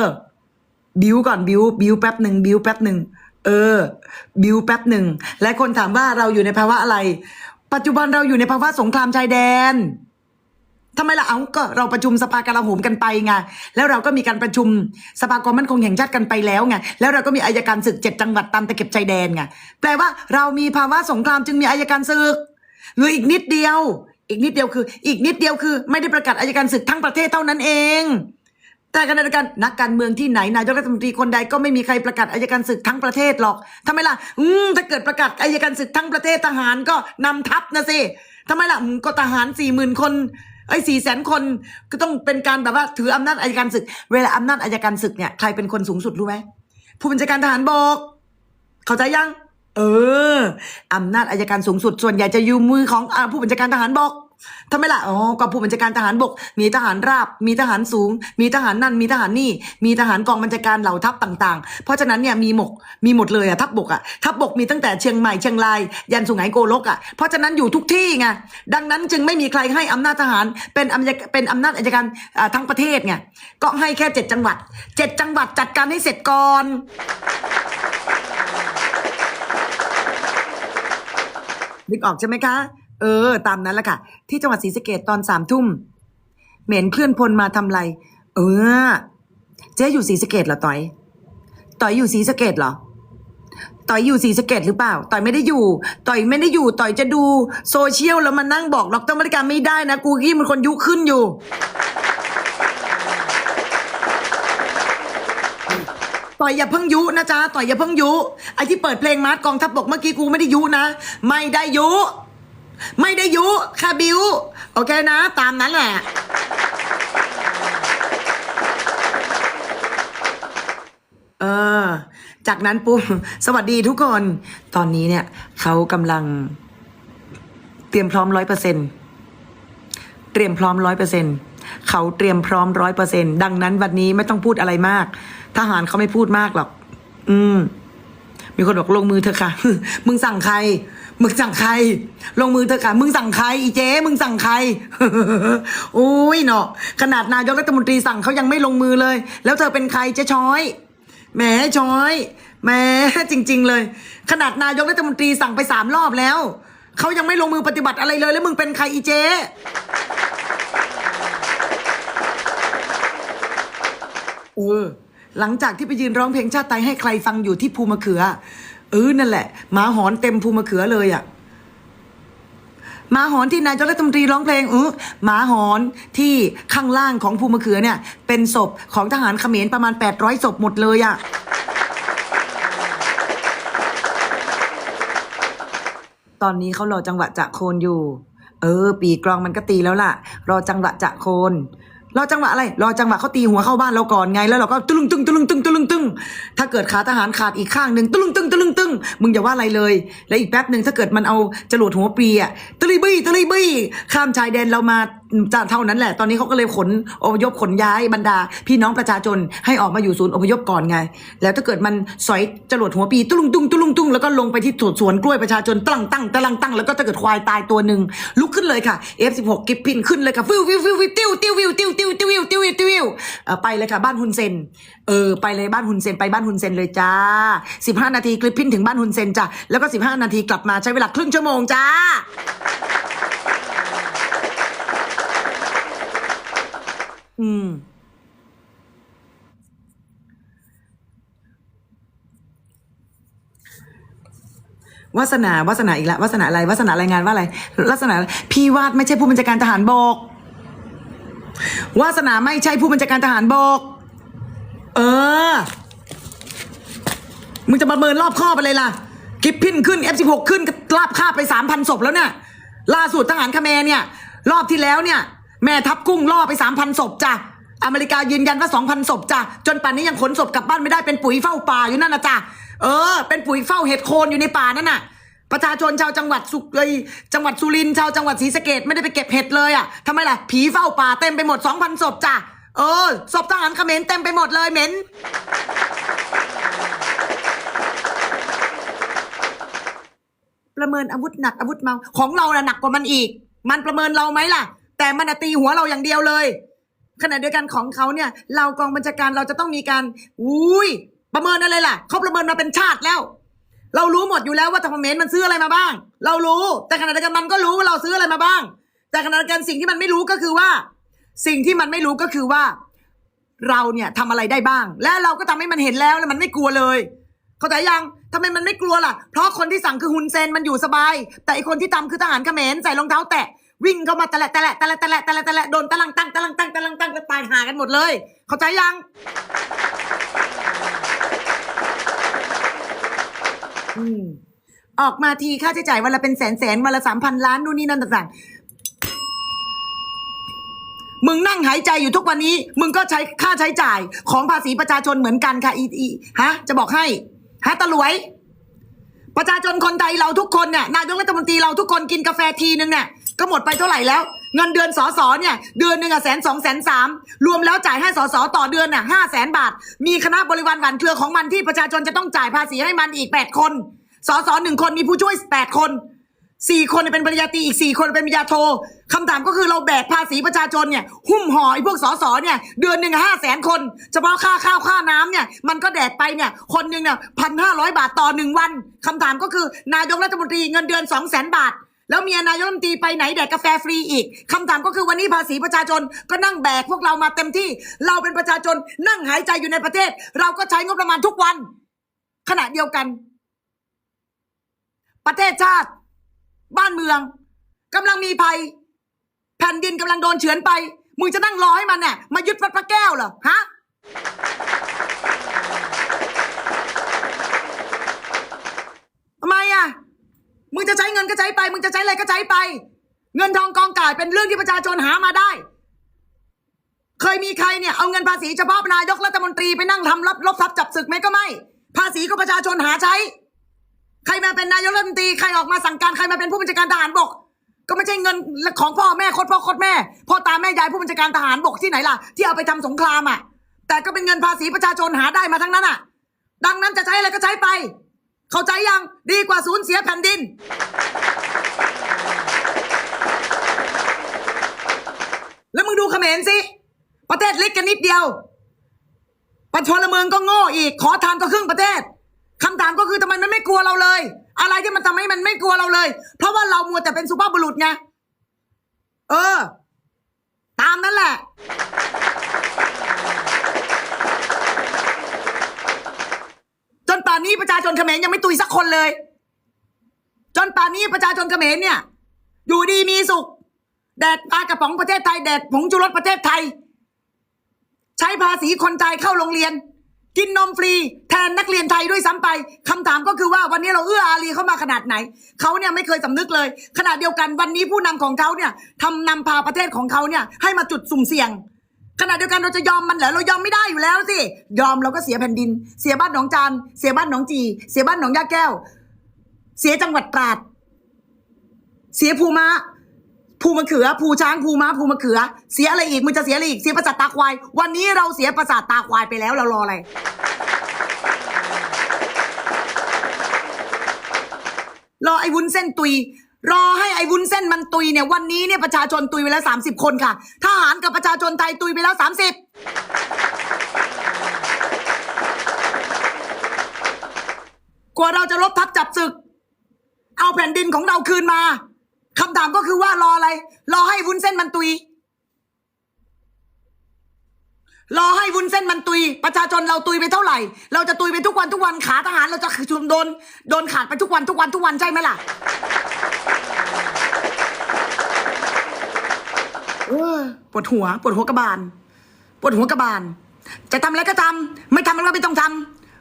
ออบิวก่อนบิวบิวแป๊บหนึ่งบิวแป๊บหนึ่งเออ บิวแป๊บหนึ่งและคนถามว่าเราอยู่ในภาวะอะไร ปัจจุบันเราอยู่ในภาวะสงครามชายแดนทำไมล่ะเอาก็เราประชุมสภากลาโหมกันไปไงแล้วเราก็มีการประชุมสภาความมั่นคงแห่งชาติกันไปแล้วไงแล้วเราก็มีอายการศึกเจ็ดจังหวัดตามตะเข็บชายแดนไงแปลว่าเรามีภาวะสงครามจึงมีอายการศึกหลืออีกนิดเดียว อีกนิดเดียวคือ อีกนิดเดียวคือ ไม่ได้ประกาศอายการศึกทั้งประเทศเท่านั้นเอง แต่ขณะเดียวกันนักการเมืองที่ไหนนายกรัฐมนตรีคนใดก็ไม่มีใครประกาศอายการศึกทั้งประเทศหรอกทำไมล่ะ อืมถ้าเกิดประกาศอายการศึกทั้งประเทศทหารก็นำทัพนะสิทำไมล่ะอืมก็ทหารสี่หมื่นคนไอ้สี่แสนคนก็ต้องเป็นการแบบว่าถืออำนาจอายการศึก เวลาอำนาจอายการศึกเนี่ยใครเป็นคนสูงสุดรู้ไหมผู้บัญชาการทหารบกเข้าใจยัง เอออำนาจอายการสูงสุด ส่วนใหญ่จะอยู่มือของอาผู้บัญชาการทหารบก ทำไมล่ะอ๋อก็ผู้บัญชาการทหารบก มีทหารราบ มีทหารสูง มีทหารนั่น มีทหารนี่ มีทหารกองบัญชาการเหล่าทัพต่าง ๆ เพราะฉะนั้นเนี่ยมีหมก มีหมดเลยอะทัพบกอะทัพบกมีตั้งแต่เชียงใหม่เชียงราย ยันสุไหงโกลกอะเพราะฉะนั้นอยู่ทุกที่ไง ดังนั้นจึงไม่มีใครให้อำนาจทหารเป็นอำนาจเป็นอำนาจอายการทั้งประเทศไง ก็ให้แค่เจ็ดจังหวัดเจ็ดจังหวัดจัดการให้เสร็จก่อนนึกออกใช่ไหมคะ เออ ตามนั้นแหละค่ะ ที่จังหวัดศรีสะเกดตอนสามทุ่ม เหม็นเพื่อนพลมาทำไร เออ เจ๊อยู่ศรีสะเกดเหรอต่อย ต่อยอยู่ศรีสะเกดเหรอ ต่อยอยู่ศรีสะเกดหรือเปล่า ต่อยไม่ได้อยู่ ต่อยไม่ได้อยู่ ต่อยจะดูโซเชียลแล้วมานั่งบอกดรบริการไม่ได้นะ กูกี้มันคนยุขึ้นอยู่ต่อยอย่าเพิ่งยุนะจ๊ะต่อยอย่าเพิ่งยุไอที่เปิดเพลงมาร์ทกองทัพบกเมื่อกี้กูไม่ได้ยุนะ ไม่ได้ยุ ไม่ได้ยุค่ะบิวโอเคนะ ตามนั้นแหละเออ จากนั้นปุ๊บสวัสดีทุกคน ตอนนี้เนี่ยเขากำลัง เตรียมพร้อมร้อยเปอร์เซ็นเตรียมพร้อมร้อยเปอร์เซ็นเขาเตรียมพร้อมร้อยเปอร์เซ็นดังนั้นวันนี้ไม่ต้องพูดอะไรมาก ทหารเขาไม่พูดมากหรอก อืม มีคนบอกลงมือเธอะค่ะ มึงสั่งใคร มึงสั่งใคร ลงมือเธอค่ะ มึงสั่งใคร อีเจ๊มึงสั่งใครโอ้ยเนาะขนาดนายกรัฐมนตรีสั่งเขายังไม่ลงมือเลย แล้วเธอเป็นใครเจ๊ช้อยแหมช้อยแหมจริง ๆ เลย ขนาดนายกรัฐมนตรีสั่งไปสามรอบแล้วเขายังไม่ลงมือปฏิบัติอะไรเลย แล้วมึงเป็นใครอีเจ๊เออหลังจากที่ไปยืนร้องเพลงชาติไทยให้ใครฟังอยู่ที่ภูมะเขือ เออนั่นแหละหมาหอนเต็มภูมะเขือเลยอะ่ะหมาหอนที่นายกรัฐมนตรีร้องเพลงเออหมาหอนที่ข้างล่างของภูมะเขือเนี่ย เป็นศพของทหารเขมรประมาณ 800ศพหมดเลยอะ่ะตอนนี้เขารอจังหวะจะโคนอยู่ เออ ปีกลองมันก็ตีแล้วล่ะ รอจังหวะจะโคน รอจังหวะอะไร รอจังหวะเขาตีหัวเข้าบ้านเราก่อนไง แล้วเราก็ตึ้งตึ้งตึ้งตึ้งตึ้งตึ้งถ้าเกิดขาทหารขาดอีกข้างหนึ่งตึ้งตึ้งตึ้งตึ้งมึงอย่าว่าอะไรเลย แล้วอีกแป๊บหนึ่งถ้าเกิดมันเอาจรวดหัวปีอะตะลีบี้ตะลีบี้ข้ามชายแดนเรามา จะเท่านั้นแหละ ตอนนี้เขาก็เลยขนอพยพขนย้ายบรรดา พี่น้องประชาชนให้ออกมาอยู่ศูนย์อพยพก่อนไง แล้วถ้าเกิดมันสอยจรวดหัวปีตุ้งตุ้งตุ้งตุ้งแล้วก็ลงไปที่สวนกล้วยประชาชนตั้งตั้งตะลังตั้งแล้วก็ถ้าเกิดควายตายตัวหนึ่งลุกขึ้นเลยค่ะ F16 กิฟพินขึ้นเลยค่ะฟิวฟิวฟิวฟิวติ้วติ้วฟิวติ้วติ้วติ้วติ้วติ้วติ้วไปเลยค่ะบ้านฮุนเซนเออไปเลยบ้านฮุนเซนไปบ้านฮุนเซนเลยจ้า 15 นาทีคลิปพินถึงบ้านฮุนเซนจ้ะแล้วก็ 15 นาทีกลับมาใช้เวลาครึ่งชั่วโมงจ้า อืม วาสนาวาสนาอีกแล้ววาสนาอะไรวาสนารายงานว่าอะไรลักษณะพี่วาดไม่ใช่ผู้บัญชาการทหารบกวาสนาไม่ใช่ผู้บัญชาการทหารบก เออ มึงจะประเมินรอบข้อบอะไรล่ะ กิฟพินขึ้น F16 ขึ้นลาบค่าบไปสามพันศพแล้วเนี่ยล่าสุดทหารคาเมเนี่ย รอบที่แล้วเนี่ย แม่ทัพกุ้งล่อไปสามพันศพจ้ะอเมริกายืนยันว่าสองพันศพจ้ะจนป่านนี้ยังขนศพกลับบ้านไม่ได้เป็นปุ๋ยเฝ้าป่าอยู่นั่นนะจ้ะเออ เป็นปุ๋ยเฝ้าเห็ดโคนอยู่ในป่านั่นน่ะ ประชาชนชาวจังหวัดสุเลยจังหวัดสุรินทร์ชาวจังหวัดศรีสะเกดไม่ได้ไปเก็บเห็ดเลยอะทำไมล่ะ ผีเฝ้าป่าเต็มไปหมดสองพันศพจ้ะเออศพทหารเขมรเต็มไปหมดเลยเหม็นประเมินอาวุธหนักอาวุธเมาของเราน่ะหนักกว่ามันอีก มันประเมินเราไหมล่ะ แต่มันตีหัวเราอย่างเดียวเลย ขณะเดียวกันของเขาเนี่ย เรากองบัญชาการเราจะต้องมีการอุ้ยประเมินอะไรล่ะเขาประเมินมาเป็นชาติแล้ว เรารู้หมดอยู่แล้วว่าทางเมรมันซื้ออะไรมาบ้าง เรารู้แต่ขณะเดียวกันมันก็รู้ว่าเราซื้ออะไรมาบ้าง แต่ขณะเดียวกันสิ่งที่มันไม่รู้ก็คือว่า สิ่งที่มันไม่รู้ก็คือว่า เราเนี่ยทำอะไรได้บ้าง และเราก็ทำให้มันเห็นแล้วแล้วมันไม่กลัวเลย เข้าใจยังทำไมมันไม่กลัวล่ะ เพราะคนที่สั่งคือฮุนเซนมันอยู่สบาย แต่ไอคนที่ทำคือทหารเขมรใส่รองเท้าแตะ วิ่งเข้ามาตะและตะและตะและตะและตะและตะและโดนตะลังตั้งตะลังตั้งตะลังตั้งก็ตายหากันหมดเลย เข้าใจยัง อืมออกมาทีค่าใช้จ่ายวันละเป็นแสนแสนวันละสามพันล้านนู่นนี่นั่นต่างๆ มึงนั่งหายใจอยู่ทุกวันนี้ มึงก็ใช้ค่าใช้จ่ายของภาษีประชาชนเหมือนกันค่ะอีอีฮะ จะบอกให้ฮะตะลวย ประชาชนคนไทยเราทุกคนเนี่ยนายกรัฐมนตรีเราทุกคนกินกาแฟทีนึงเนี่ย ก็หมดไปเท่าไหร่แล้ว เงินเดือนสอสอเนี่ย เดือนหนึ่งอะแสนสองแสนสามรวมแล้วจ่ายให้สอสอต่อเดือนน่ะห้าแสนบาท มีคณะบริวารหวานเครือของมันที่ประชาชนจะต้องจ่ายภาษีให้มันอีกแปดคนสอสอหนึ่งคนมีผู้ช่วยแปดคนสี่คนเป็นปริญญาตรีอีกสี่คนเป็นปริญญาโทคำถามก็คือเราแบกภาษีประชาชนเนี่ยหุ้มห่อไอ้พวกสอสอเนี่ยเดือนหนึ่งห้าแสนคน เฉพาะค่าข้าวค่าน้ำเนี่ยมันก็แดกไปเนี่ยคนหนึ่งเนี่ยพันห้าร้อยบาทต่อหนึ่งวันคำถามก็คือนายกรัฐมนตรีเงินเดือนสองแสนบาท แล้วเมียนายกรัฐมนตรีไปไหนแดกกาแฟฟรีอีกคำถามก็คือวันนี้ภาษีประชาชนก็นั่งแบกพวกเรามาเต็มที่ เราเป็นประชาชนนั่งหายใจอยู่ในประเทศ เราก็ใช้งบประมาณทุกวัน ขณะเดียวกัน ประเทศชาติ บ้านเมืองกำลังมีภัย แผ่นดินกำลังโดนเฉือนไป มึงจะนั่งรอให้มันเนี่ยมายึดวัดพระแก้วเหรอฮะ ทำไมอะ มึงจะใช้เงินก็ใช้ไป มึงจะใช้อะไรก็ใช้ไป เงินทองกองก่ายเป็นเรื่องที่ประชาชนหามาได้ เคยมีใครเนี่ยเอาเงินภาษีเฉพาะนายกรัฐมนตรีไปนั่งทำรับลบทรัพย์จับศึกไหมก็ไม่ ภาษีก็ประชาชนหาใช้ ใครมาเป็นนายกรัฐมนตรีใครออกมาสั่งการใครมาเป็นผู้บัญชาการทหารบก ก็ไม่ใช่เงินของพ่อแม่โคตรพ่อโคตรแม่พ่อตาแม่ยายผู้บัญชาการทหารบกที่ไหนล่ะ ที่เอาไปทำสงครามอะ แต่ก็เป็นเงินภาษีประชาชนหาได้มาทั้งนั้นอะ ดังนั้นจะใช้อะไรก็ใช้ไป เข้าใจยังดีกว่าสูญเสียแผ่นดิน แล้วมึงดูเขมรสิ ประเทศเล็กกันนิดเดียว ประชาชนเมืองก็โง่อีก ขอทานก็ครึ่งประเทศคำถามก็คือทำไมมันไม่กลัวเราเลย อะไรที่มันทำให้มันไม่กลัวเราเลย เพราะว่าเรามัวแต่เป็นสุภาพบุรุษไงเออ ตามนั่นแหละ จนป่านนี้ประ ชนเขมรยังไม่ตุยสักคนเลย จนป่านนี้ประชาชนเขมรเนี่ย อยู่ดีมีสุข แดดปลากระป๋องประเทศไทย แดดผงชูรสประเทศไทย ใช้ภาษีคนจ่ายเข้าโรงเรียน กินนมฟรีแทนนักเรียนไทยด้วยซ้ำไปคำถามก็คือว่าวันนี้เราเอื้ออารีเข้ามาขนาดไหน เขาเนี่ยไม่เคยสำนึกเลย ขณะเดียวกันวันนี้ผู้นำของเขาเนี่ยทำนำพาประเทศของเขาเนี่ยให้มาจุดสุ่มเสี่ยง ขณะเดียวกันเราจะยอมมันเหรอเรายอมไม่ได้อยู่แล้วสิยอมเราก็เสียแผ่นดิน เสียบ้านหนองจานเสียบ้านหนองจี เสียบ้านหนองยาแก้ว เสียจังหวัดตราด เสียภูมาภูมะเขือภูช้างภูม้าภูมะเขือ เสียอะไรอีกมึงจะเสียอะไรอีกเสียประสาทตาควาย วันนี้เราเสียประสาทตาควายไปแล้วเรารออะไรรอไอ้วุ้นเส้นตุย รอให้ไอ้วุ้นเส้นมันตุยเนี่ยวันนี้เนี่ยประชาชนตุยไปแล้วสามสิบคนค่ะทหารกับประชาชนไทยตุยไปแล้วสามสิบกว่าเราจะลบทับจับศึก เอาแผ่นดินของเราคืนมาคำถามก็คือว่ารออะไร รอให้วุ้นเส้นมันตุย รอให้วุ้นเส้นมันตุย ประชาชนเราตุยไปเท่าไหร่ เราจะตุยไปทุกวันทุกวันขาทหารเราจะชุมโดนโดนขาดไปทุกวันทุกวันทุกวันใช่ไหมล่ะเออ ปวดหัว ปวดหัวกระบาล ปวดหัวกระบาล จะทำอะไรก็ทำไม่ทำอะไรก็ไม่ต้องท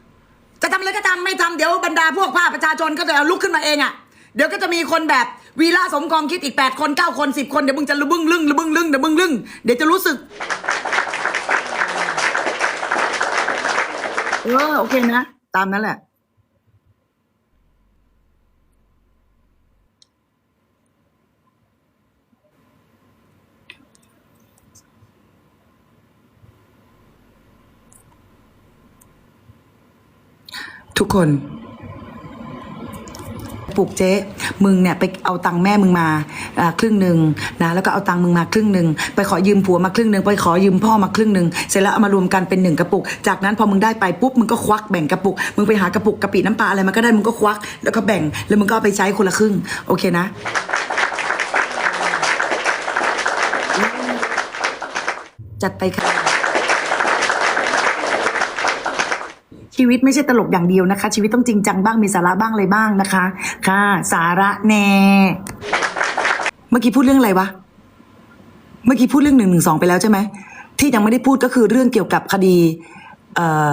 ำจะทำอะไรก็ทำไม่ทำเดี๋ยวบรรดาพวกภาคประชาชนก็จะลุกขึ้นมาเองอะเดี๋ยวก็จะมีคนแบบวีระสมกองคิดอีกแปดคนเก้าคนสิบคน เดี๋ยวมึงจะระบึ้งลึ่งระบึ้งลึ่งเดี๋ยวมึงลึ่งเดี๋ยวจะรู้สึกเออโอเคนะ ตามนั้นแหละ ทุกคนปลูกเจ๊มึงเนี่ยไปเอาตังค์แม่มึงมาครึ่งหนึ่งนะแล้วก็เอาตังค์มึงมาครึ่งหนึ่งไปขอยืมผัวมาครึ่งหนึ่งไปขอยืมพ่อมาครึ่งหนึ่งเสร็จแล้วเอามารวมกันเป็นหนึ่งกระปุก จากนั้นพอมึงได้ไปปุ๊บมึงก็ควักแบ่งกระปุกมึงไปหากระปุกกะปิน้ำปลาอะไรมันก็ได้มึงก็ควักแล้วก็แบ่งแล้วมึงก็เอาไปใช้คนละครึ่งโอเคนะจัดไปค่ะ ชีวิตไม่ใช่ตลกอย่างเดียวนะคะ ชีวิตต้องจริงจังบ้างมีสาระบ้างอะไรบ้างนะคะ ค่ะ สาระแน่เมื่อกี้พูดเรื่องอะไรวะเมื่อกี้พูดเรื่องหนึ่งหนึ่งสองไปแล้วใช่ไหมที่ยังไม่ได้พูดก็คือเรื่องเกี่ยวกับคดีเอ่อ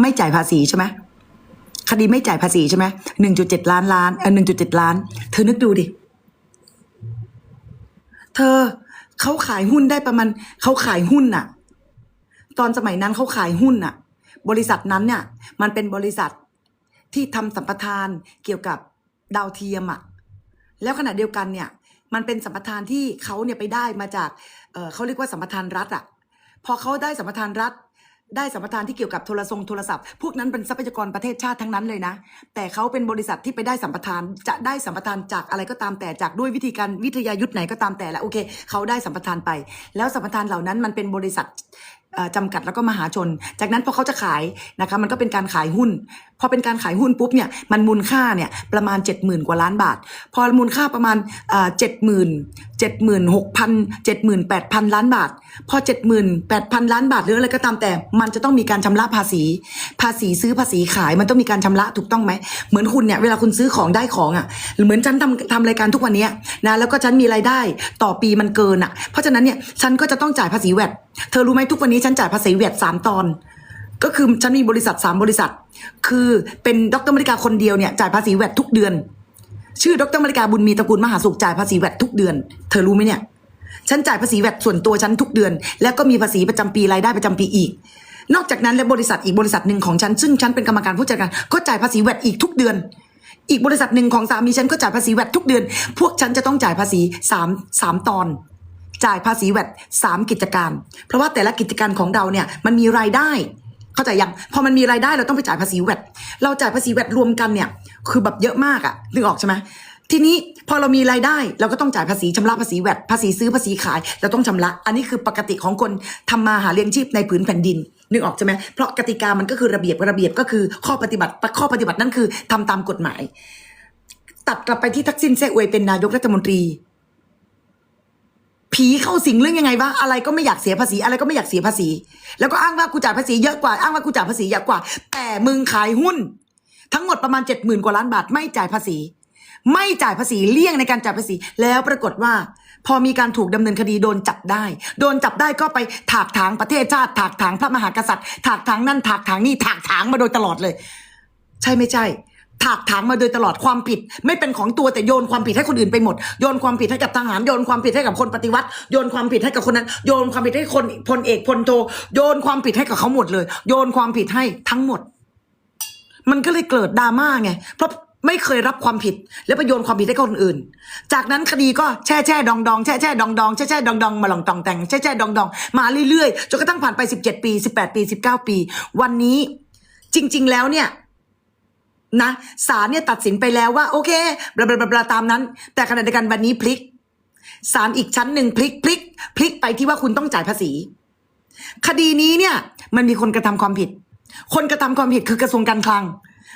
ไม่จ่ายภาษีใช่ไหมคดีไม่จ่ายภาษีใช่ไหมหนึ่งจุดเจ็ดล้านล้านเออหนึ่งจุดเจ็ดล้าน เธอนึกดูดิ เธอเขาขายหุ้นได้ประมาณเขาขายหุ้นน่ะ ตอนสมัยนั้นเขาขายหุ้นน่ะ บริษัทนั้นเนี่ยมันเป็นบริษัทที่ทำสัมปทานเกี่ยวกับดาวเทียมอะแล้วขณะเดียวกันเนี่ย มันเป็นสัมปทานที่เขาเนี่ยไปได้มาจากเเขาเรียกว่าสัมปทานรัฐอะพอเขาได้สัมปทานรัฐ ได้สัมปทานที่เกี่ยวกับโทรทรงโทรศัพท์ พวกนั้นเป็นทรัพยากรประเทศชาติทั้งนั้นเลยนะ แต่เขาเป็นบริษัทที่ไปได้สัมปทาน จะได้สัมปทานจากอะไรก็ตามแต่จากด้วยวิธีการวิทยายุทธไหนก็ตามแต่ละโอเค เขาได้สัมปทานไป แล้วสัมปทานเหล่านั้นมันเป็นบริษัท จำกัดแล้วก็มหาชน จากนั้นพอเขาจะขายนะคะมันก็เป็นการขายหุ้น พอเป็นการขายหุ้นปุ๊บเนี่ยมันมูลค่าเนี่ยประมาณ 70,000 กว่าล้านบาท พอมูลค่าประมาณเจ็ดหมื่นเจ็ดหมื่นหกพันเจ็ดหมื่นแปดพันล้านบาท พอเจ็ดหมื่นแปดพันล้านบาทหรืออะไรก็ตามแต่ มันจะต้องมีการชำระภาษี ภาษีซื้อภาษีขายมันต้องมีการชำระถูกต้องไหมเหมือนคุณเนี่ยเวลาคุณซื้อของได้ของอะเหมือนฉันทำทำรายการทุกวันนี้นะแล้วก็ฉันมีรายได้ต่อปีมันเกินอะเพราะฉะนั้นเนี่ยฉันก็จะต้องจ่ายภาษีแวดเธอรู้ไหมทุกวันนี้ฉันจ่ายภาษีแวดสามตอน ก็คือฉันมีบริษัทสามบริษัท คือเป็นดรมริกาคนเดียวเนี่ยจ่ายภาษีแวดทุกเดือน ชื่อดรมริกาบุญมีตระกูลมหาสุขจ่ายภาษีแวดทุกเดือน เธอรู้ไหมเนี่ย ฉันจ่ายภาษีแวดส่วนตัวฉันทุกเดือน แล้วก็มีภาษีประจำปีรายได้ประจำปีอีก นอกจากนั้นและบริษัทอีกบริษัทหนึ่งของฉันซึ่งฉันเป็นกรรมการผู้จัดการก็จ่ายภาษีแวดอีกทุกเดือนอีกบริษัทหนึ่งของสามีฉันก็จ่ายภาษีแวดทุกเดือน พวกฉันจะต้องจ่ายภาษีสามสามตอน จ่ายภาษีแวดสามกิจการ เพราะว่าแต่ละกิจการของเราเนี่ยมันมีรายได้เข้าใจยังพอมันมีรายได้เราต้องไปจ่ายภาษีแวดเราจ่ายภาษีแวดรวมกันเนี่ย คือแบบเยอะมากอะนึกออกใช่ไหมทีนี้พอเรามีรายได้เราก็ต้องจ่ายภาษีชำระภาษีแวดภาษีซื้อภาษีขายเราต้องชำระ อันนี้คือปกติของคนทำมาหาเลี้ยงชีพในผืนแผ่นดินนึกออกใช่ไหมเพราะกติกามันก็คือระเบียบระเบียบก็คือข้อปฏิบัติข้อปฏิบัตินั่นคือทำตามกฎหมาย ตัดกลับไปที่ทักษิณแซ่อวยเป็นนายกรัฐมนตรี ผีเข้าสิงเรื่องยังไงวะอะไรก็ไม่อยากเสียภาษีอะไรก็ไม่อยากเสียภาษี แล้วก็อ้างว่ากูจ่ายภาษีเยอะกว่าอ้างว่ากูจ่ายภาษีเยอะกว่า แต่มึงขายหุ้น ทั้งหมดประมาณเจ็ดหมื่นกว่าล้านบาทไม่จ่ายภาษี ไม่จ่ายภาษีเลี่ยงในการจ่ายภาษี แล้วปรากฏว่า พอมีการถูกดำเนินคดีโดนจับได้ โดนจับได้ก็ไปถากถางประเทศชาติ ถากถางพระมหากษัตริย์ ถากถางนั่นถากถางนี่ถากถางมาโดยตลอดเลย ใช่ไม่ใช่ ถากถางมาโดยตลอดความผิด ไม่เป็นของตัวแต่โยนความผิดให้คนอื่นไปหมดโยนความผิดให้กับทหารโยนความผิดให้กับคนปฏิวัติโยนความผิดให้กับคนนั้น โยนความผิดให้คนพลเอกพลโทโยนความผิดให้กับเขาหมดเลย โยนความผิดให้ทั้งหมด มันก็เลยเกิดดราม่าไงเพราะไม่เคยรับความผิด แล้วไปโยนความผิดให้คนอื่น จากนั้นคดีก็แช่แช่ดองดองแช่แช่ดองดองแช่แช่ดองดองมาหลองตองแต่งแช่แช่ดองดองมาเรื่อยๆจนกระทั่งผ่านไปสิบเจ็ดปีสิบแปดปีสิบเก้าปี วันนี้จริง ๆ แล้วเนี่ย นะศาลเนี่ยตัดสินไปแล้วว่าโอเคบลาบลาบลาตามนั้น แต่ขณะเดียวกันวันนี้พลิกศาลอีกชั้นหนึ่งพลิกพลิก พลิกไปที่ว่าคุณต้องจ่ายภาษี คดีนี้เนี่ย มันมีคนกระทำความผิด คนกระทำความผิดคือกระทรวงการคลัง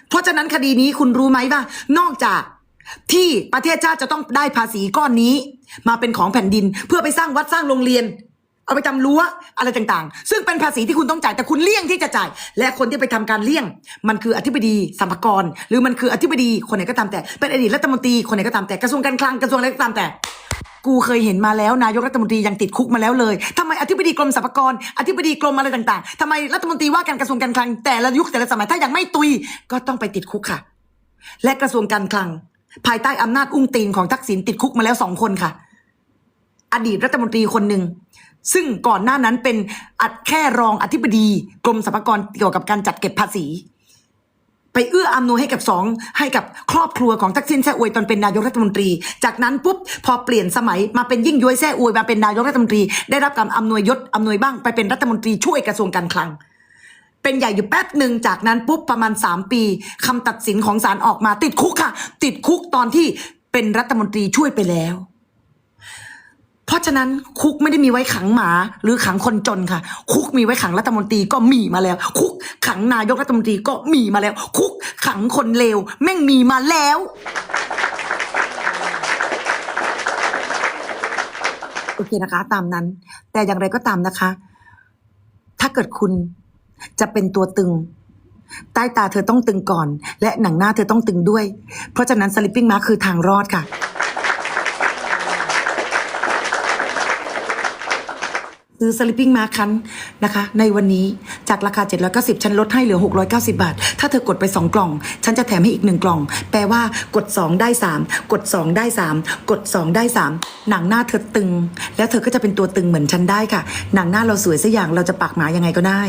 เพราะฉะนั้นคดีนี้คุณรู้ไหมว่า นอกจากที่ประเทศชาติจะต้องได้ภาษีก้อนนี้ มาเป็นของแผ่นดิน เพื่อไปสร้างวัดสร้างโรงเรียน เอาไปทำรั้วอะไรต่างๆ ซึ่งเป็นภาษีที่คุณต้องจ่ายแต่คุณเลี่ยงที่จะจ่าย และคนที่ไปทำการเลี่ยง มันคืออธิบดีสัมภากร หรือมันคืออธิบดีคนไหนก็ตามแต่ เป็นอดีตรัฐมนตรีคนไหนก็ตามแต่กระทรวงการคลังกระทรวงอะไรก็ตามแต่ กูเคยเห็นมาแล้วนายกรัฐมนตรียังติดคุกมาแล้วเลยทำไมอธิบดีกรมสรรพากรอธิบดีกรมอะไรต่างๆทำไมรัฐมนตรีว่าการกระทรวงการคลังแต่ละยุคแต่ละสมัยถ้ายังไม่ตุยก็ต้องไปติดคุกค่ะ และกระทรวงการคลัง ภายใต้อำนาจอุ้งตีนของทักษิณติดคุกมาแล้วสองคนค่ะ อดีตรัฐมนตรีคนหนึ่งซึ่งก่อนหน้านั้นเป็นอัดแค่รองอธิบดีกรมสรรพากรเกี่ยวกับการจัดเก็บภาษี ไปเอื้ออำนวยให้กับสองให้กับครอบครัวของทักษิณแซ่อวยตอนเป็นนายกรัฐมนตรี จากนั้นปุ๊บพอเปลี่ยนสมัยมาเป็นยิ่งย้วยแซ่อวยมาเป็นนายกรัฐมนตรี ได้รับการอำนวยยศอำนวยบ้างไปเป็นรัฐมนตรีช่วยกระทรวงการคลัง เป็นใหญ่อยู่แป๊บหนึ่งจากนั้นปุ๊บประมาณ 3 ปีคำตัดสินของศาลออกมาติดคุกค่ะ ติดคุกตอนที่เป็นรัฐมนตรีช่วยไปแล้ว เพราะฉะนั้นคุกไม่ได้มีไว้ขังหมา หรือขังคนจนค่ะ คุกมีไว้ขังรัฐมนตรีก็มีมาแล้ว คุกขังนายกรัฐมนตรีก็มีมาแล้ว คุกขังคนเลวแม่งมีมาแล้ว โอเคนะคะ ตามนั้น แต่อย่างไรก็ตามนะคะ ถ้าเกิดคุณจะเป็นตัวตึง ใต้ตาเธอต้องตึงก่อน และหนังหน้าเธอต้องตึงด้วย เพราะฉะนั้นสลิปปิ้งมาคือทางรอดค่ะ ซื้อสลิปปิ้งมาคันนะคะ ในวันนี้จากราคา 790 ฉันลดให้เหลือ 690 บาท ถ้าเธอกดไป 2 กล่อง ฉันจะแถมให้อีก 1 กล่อง แปลว่ากด 2 ได้ 3 กด 2 ได้ 3 กด 2 ได้ 3 หนังหน้าเธอตึง แล้วเธอก็จะเป็นตัวตึงเหมือนฉันได้ค่ะ หนังหน้าเราสวยสักอย่างเราจะปากหมายังไงก็ได้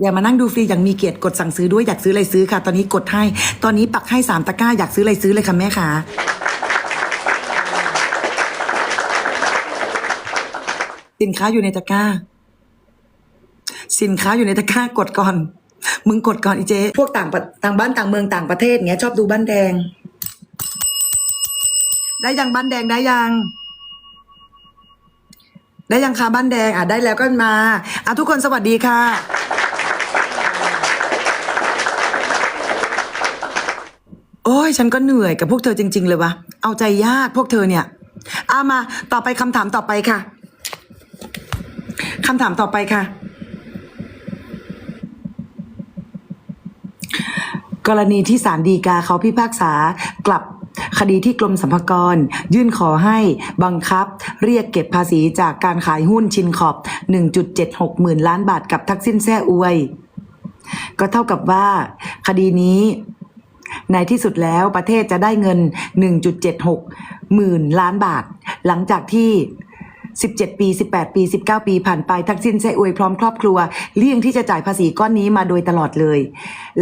อย่ามานั่งดูฟรีอย่างมีเกียรติกดสั่งซื้อด้วยอยากซื้ออะไรซื้อค่ะ ตอนนี้กดให้ ตอนนี้ปักให้สามตะกร้าอยากซื้ออะไรซื้อเลยค่ะแม่ค่ะ สินค้าอยู่ในตะกร้า สินค้าอยู่ในตะกร้ากดก่อน มึงกดก่อนอีเจพวกต่างต่างบ้านต่างเมืองต่างประเทศเงี้ยชอบดูบ้านแดง ได้ยังบ้านแดงได้ยัง ได้ยังคะบ้านแดงอะได้แล้วก็มาอะทุกคนสวัสดีค่ะโอ้ยฉันก็เหนื่อยกับพวกเธอจริง ๆ เลยวะเอาใจยากพวกเธอเนี่ยเอามาต่อไปคำถามต่อไปค่ะ คำถามต่อไปค่ะ กรณีที่ศาลฎีกาเขาพิพากษากลับคดีที่กรมสรรพากร ยื่นขอให้บังคับ เรียกเก็บภาษีจากการขายหุ้นชินขอบ 1.76 หมื่นล้านบาทกับทักษิณแซ่อวย ก็เท่ากับว่า คดีนี้ในที่สุดแล้วประเทศจะได้เงิน 1.76 หมื่นล้านบาท หลังจากที่ 17 ปี 18 ปี 19 ปีผ่านไปทักษิณแซ่อวยพร้อมครอบครัวเลี่ยงที่จะจ่ายภาษีก้อนนี้มาโดยตลอดเลย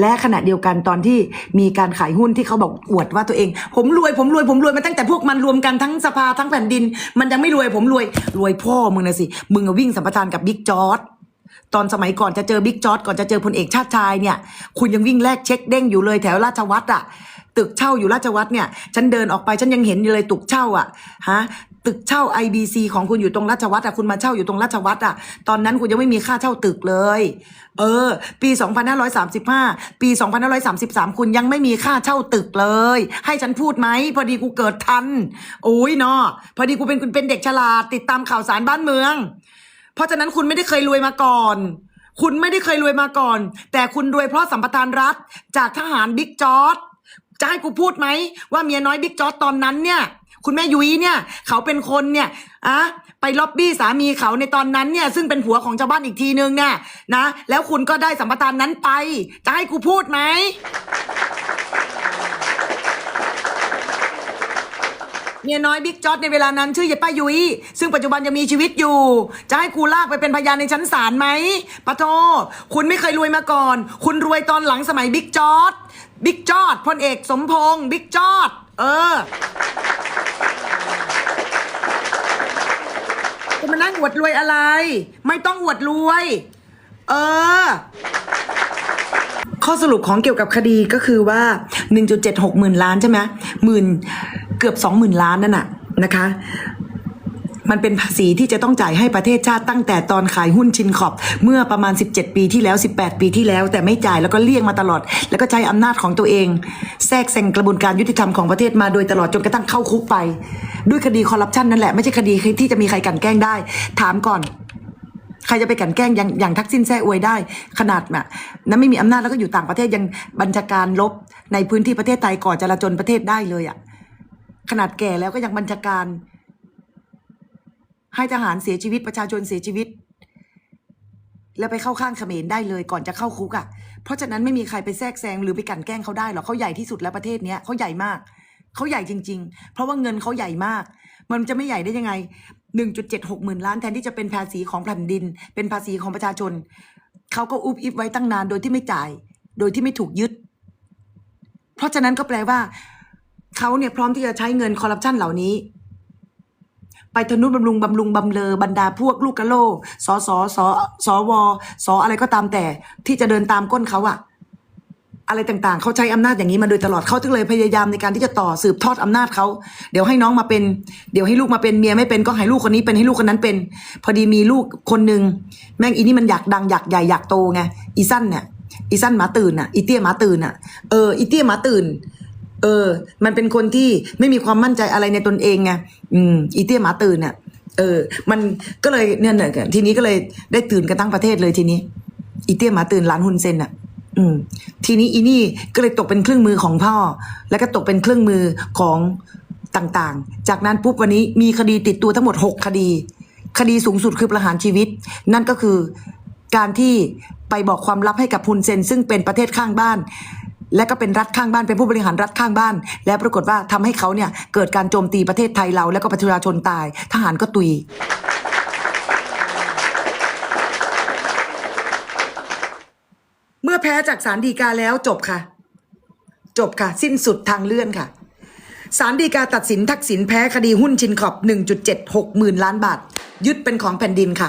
และขณะเดียวกันตอนที่มีการขายหุ้นที่เขาบอกอวดว่าตัวเอง ผมรวยผมรวยผมรวยมาตั้งแต่พวกมันรวมกันทั้งสภาทั้งแผ่นดิน มันยังไม่รวยผมรวยรวยพ่อมึงนะสิมึงวิ่งสัมปทานกับบิ๊กจอร์ดตอนสมัยก่อนจะเจอบิ๊กจอร์ดก่อนจะเจอพลเอกชาติชายเนี่ย คุณยังวิ่งแลกเช็คเด้งอยู่เลยแถวราชวัตรอะตึกเช่าอยู่ราชวัตรเนี่ย ฉันเดินออกไปฉันยังเห็นอยู่เลยตึกเช่าอะฮะ ตึกเช่า IBC ของคุณอยู่ตรงราชวัตรอะคุณมาเช่าอยู่ตรงราชวัตรอะตอนนั้นคุณยังไม่มีค่าเช่าตึกเลย เออ ปี 2535 ปี 2533 คุณยังไม่มีค่าเช่าตึกเลย ให้ฉันพูดไหมพอดีกูเกิดทันโอ้ยเนาะพอดีกูเป็นคุณเป็นเด็กฉลาดติดตามข่าวสารบ้านเมือง เพราะฉะนั้นคุณไม่ได้เคยรวยมาก่อนคุณไม่ได้เคยรวยมาก่อน แต่คุณรวยเพราะสัมปทานรัฐ จากทหารบิ๊กจอร์ดจะให้กูพูดไหมว่าเมียน้อยบิ๊กจอร์ดตอนนั้นเนี่ย คุณแม่ยุ้ยเนี่ยเขาเป็นคนเนี่ยอะไปล็อบบี้สามีเขาในตอนนั้นเนี่ยซึ่งเป็นผัวของชาวบ้านอีกทีนึงเนี่ยนะ แล้วคุณก็ได้สัมปทานนั้นไป จะให้กูพูดไหมเมียน้อยบิ๊กจอดในเวลานั้นชื่อยายป้ายุ้ยซึ่งปัจจุบันยังมีชีวิตอยู่ จะให้กูลากไปเป็นพยานในชั้นศาลไหมปะโทคุณไม่เคยรวยมาก่อน คุณรวยตอนหลังสมัยบิ๊กจอดบิ๊กจอดพลเอกสมพงศ์บิ๊กจอดเออ จะมานั่งอวดรวยอะไร ไม่ต้องอวดรวย เออ ข้อสรุปของเกี่ยวกับคดีก็คือว่า 1.76หมื่นล้านใช่ไหมหมื่นเกือบ 2 0,000 ล้านนั่นน่ะนะคะ มันเป็นภาษีที่จะต้องจ่ายให้ประเทศชาติตั้งแต่ตอนขายหุ้นชินขอบ เมื่อประมาณ 17 ปีที่แล้ว 18 ปีที่แล้ว แต่ไม่จ่ายแล้วก็เลี่ยงมาตลอด แล้วก็ใช้อำนาจของตัวเอง แทรกแซงกระบวนการยุติธรรมของประเทศมาโดยตลอดจนกระทั่งเข้าคุกไป ด้วยคดีคอร์รัปชันนั่นแหละไม่ใช่คดีที่จะมีใครกันแกล้งได้ ถามก่อน ใครจะไปกันแกล้งอย่างอย่างทักษิณแซ่อวยได้ ขนาดน่ะนั้นไม่มีอำนาจแล้วก็อยู่ต่างประเทศยังบัญชาการลบในพื้นที่ประเทศไทยก่อจราจนประเทศได้เลยอะ่ะขนาดแก่แล้วก็ยังบัญชาการ ให้ทหารเสียชีวิตประชาชนเสียชีวิต แล้วไปเข้าข้างเขมรได้เลยก่อนจะเข้าคุกอะ่ะ เพราะฉะนั้นไม่มีใครไปแทรกแซงหรือไปกลันแกล้งเขาได้หรอกเขาใหญ่ที่สุดแล้วประเทศเนี้ยเขาใหญ่มากเขาใหญ่จริง ๆ เพราะว่าเงินเขาใหญ่มาก มันจะไม่ใหญ่ได้ยังไง 1.76หมื่นล้านแทนที่จะเป็นภาษีของแผ่นดิน เป็นภาษีของประชาชนเขาก็อุบอิบไว้ตั้งนานโดยที่ไม่จ่าย โดยที่ไม่ถูกยึด เพราะฉะนั้นก็แปลว่าเขาเนี่ยพร้อมที่จะใช้เงินคอร์รัปชันเหล่านี้ ไปทนุบำรุงบำรุงบำเลอบรรดาพวกลูกกะโลสอสอสอสอวอสออะไรก็ตามแต่ ที่จะเดินตามก้นเขาอะอะไรต่างๆ เขาใช้อำนาจอย่างนี้มาโดยตลอดเขาถึงเลยพยายามในการที่จะต่อสืบทอดอำนาจเขา เดี๋ยวให้น้องมาเป็น เดี๋ยวให้ลูกมาเป็นเมียไม่เป็นก็ให้ลูกคนนี้เป็นให้ลูกคนนั้นเป็น พอดีมีลูกคนหนึ่งแม่งอีนี่มันอยากดังอยากใหญ่อยากโตไงอีสั้นเนี่ยอีสั้นหมาตื่นอะอีเตี้ยหมาตื่นอะเอออีเตี้ยหมาตื่น เออ มันเป็นคนที่ไม่มีความมั่นใจอะไรในตนเองไงอืม อีเตี้ยหมาตื่นอะ เออ มันก็เลยเนี่ยเนี่ยทีนี้ก็เลยได้ตื่นกันทั้งประเทศเลยทีนี้ อีเตี้ยหมาตื่นร้านฮุนเซนอะ อืม ทีนี้อีนี่ก็เลยตกเป็นเครื่องมือของพ่อ แล้วก็ตกเป็นเครื่องมือของต่างๆ จากนั้นปุ๊บวันนี้มีคดีติดตัวทั้งหมดหกคดี คดีสูงสุดคือประหารชีวิต นั่นก็คือการที่ไปบอกความลับให้กับฮุนเซนซึ่งเป็นประเทศข้างบ้าน และก็เป็นรัฐข้างบ้านเป็นผู้บริหารรัฐข้างบ้าน และปรากฏว่าทำให้เขาเนี่ยเกิดการโจมตีประเทศไทยเรา แล้วก็ประชาชนตาย ทหารก็ตุย เมื่อแพ้จากศาลฎีกาแล้วจบค่ะ จบค่ะ สิ้นสุดทางเลื่อนค่ะศาลฎีกาตัดสินทักษิณแพ้คดีหุ้นชินขอบ 1.76หมื่นล้านบาท ยึดเป็นของแผ่นดินค่ะ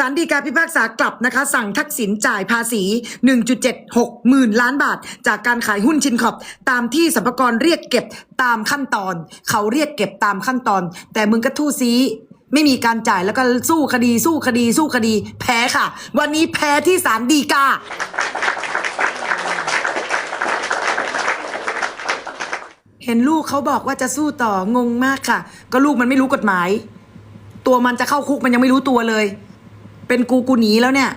ศาลฎีกาพิพากษากลับนะคะ สั่งทักษิณจ่ายภาษี 1.76 หมื่นล้านบาท จากการขายหุ้นชินขอบ ตามที่สัมภากรเรียกเก็บตามขั้นตอน เขาเรียกเก็บตามขั้นตอน แต่มึงก็ทู่ซีไม่มีการจ่ายแล้วก็สู้คดีสู้คดีสู้คดี แพ้ค่ะ วันนี้แพ้ที่ศาลฎีกาเห็นลูกเขาบอกว่าจะสู้ต่องงมากค่ะ ก็ลูกมันไม่รู้กฎหมาย ตัวมันจะเข้าคุกมันยังไม่รู้ตัวเลย เป็นกูกูหนีแล้วเนี่ย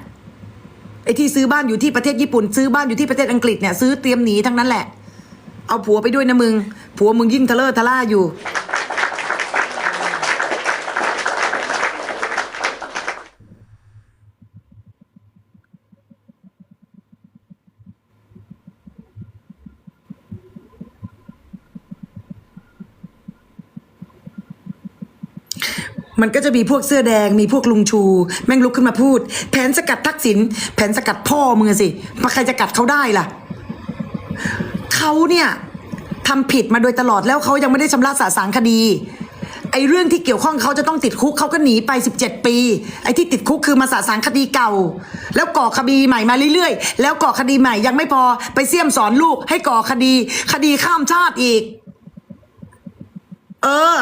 ไอ้ที่ซื้อบ้านอยู่ที่ประเทศญี่ปุ่น ซื้อบ้านอยู่ที่ประเทศอังกฤษเนี่ยซื้อเตรียมหนีทั้งนั้นแหละ เอาผัวไปด้วยนะมึง ผัวมึงยิ่งทะเลอะทะล่าอยู่ มันก็จะมีพวกเสื้อแดงมีพวกลุงชู แม่งลุกขึ้นมาพูด แผนสกัดทักษิณแผนสกัดพ่อมึงอสิมาใครจะกัดเขาได้ล่ะเขาเนี่ยทำผิดมาโดยตลอดแล้วเขายังไม่ได้ชำระสาสางคดีไอ้เรื่องที่เกี่ยวข้องเขาจะต้องติดคุกเขาก็หนีไป 17 ปี ไอ้ที่ติดคุกคือมาสาสางคดีเก่า แล้วก่อคดีใหม่มาเรื่อยๆ แล้วก่อคดีใหม่ยังไม่พอไปเสี่ยมสอนลูกให้ก่อคดี คดีข้ามชาติอีก เออ